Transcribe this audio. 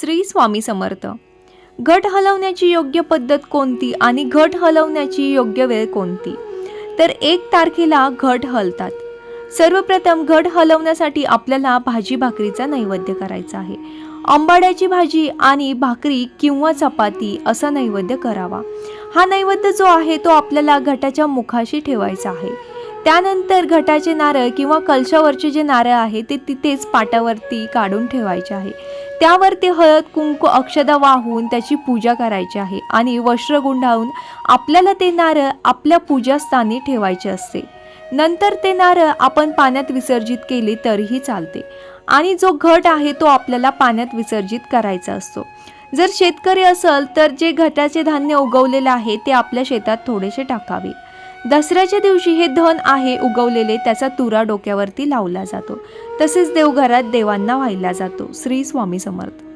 श्री स्वामी समर्थ. घट हलवण्याची योग्य पद्धत कोणती आणि घट हलवण्याची योग्य वेळ कोणती? तर एक तारखेला घट हलतात. सर्वप्रथम घट हलवण्यासाठी आपल्याला भाजी भाकरीचा नैवेद्य करायचा आहे. आंबाड्याची भाजी आणि भाकरी किंवा चपाती असा नैवेद्य करावा. हा नैवेद्य जो आहे तो आपल्याला घटाच्या मुखाशी ठेवायचा आहे. त्यानंतर घटाचे नारळ किंवा कलशावरचे जे नारळ आहे ते तिथेच पाटावरती काढून ठेवायचे आहे. त्यावरती हळद कुंकू अक्षदा वाहून त्याची पूजा करायची आहे आणि वस्त्र गुंडाळून आपल्याला ते नारळ आपल्या पूजास्थानी ठेवायचे असते. नंतर ते नारळ आपण पाण्यात विसर्जित केले तरीही चालते आणि जो घट आहे तो आपल्याला पाण्यात विसर्जित करायचा असतो. जर शेतकरी असेल तर जे घटाचे धान्य उगवलेलं आहे ते आपल्या शेतात थोडेसे टाकावे. दसऱ्याच्या दिवशी हे धन आहे उगवलेले त्याचा तुरा डोक्यावरती लावला जातो. तसेच देवघरात देवांना वाहिला जातो. श्री स्वामी समर्थ.